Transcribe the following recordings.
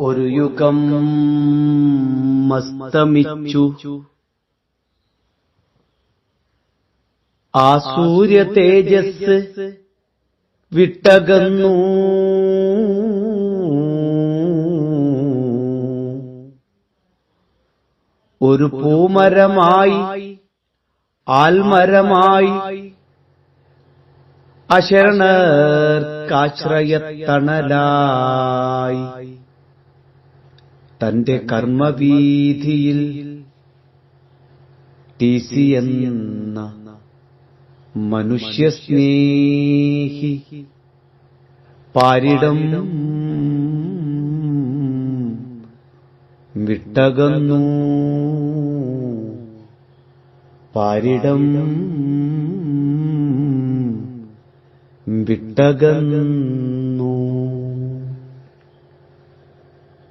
ഒരു യുഗം മസ്തമിച്ചു. ആ സൂര്യ തേജസ് വിട്ടകന്നു. ഒരു പൂമരമായി ആൽമരമായി അശരണർക്കാശ്രയത്തണലായി. തന്റെ കർമ്മവീതിയിൽ ടി സി എന്ന മനുഷ്യസ്നേഹി പാരിടം വിട്ടകന്നു. പാരിടം വിട്ടകന്നു.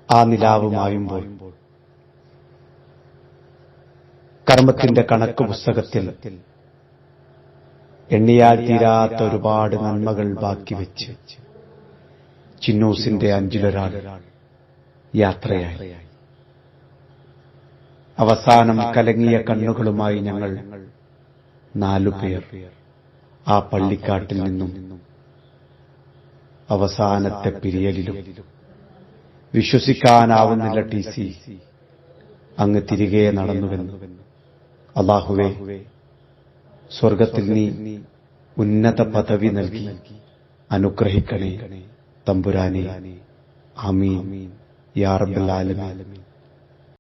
ആ നിലാവ് മായുമ്പോൾ കർമ്മത്തിന്റെ കണക്ക് പുസ്തകത്തിൽ എണ്ണിയാൽ തീരാത്ത ഒരുപാട് നന്മകൾ ബാക്കി വെച്ച് ചിന്നൂസിന്റെ അഞ്ചിലൊരാൾ യാത്രയായി. അവസാനം കലങ്ങിയ കണ്ണുകളുമായി ഞങ്ങൾ നാലുപേർ ആ പള്ളിക്കാട്ടിൽ നിന്നും അവസാനത്തെ പിരിയലിലും വിശ്വസിക്കാനാവുന്നില്ല ടി സി. അങ്ങ് തിരികെ നടന്നുവെന്ന്. അള്ളാഹുവേ സ്വർഗത്തിൽ നീ ഉന്നത പദവി നൽകി. അനുഗ്രഹിക്കണേ തമ്പുരാനെ. അമീൻ യാ റബ്ബൽ ആലമീൻ.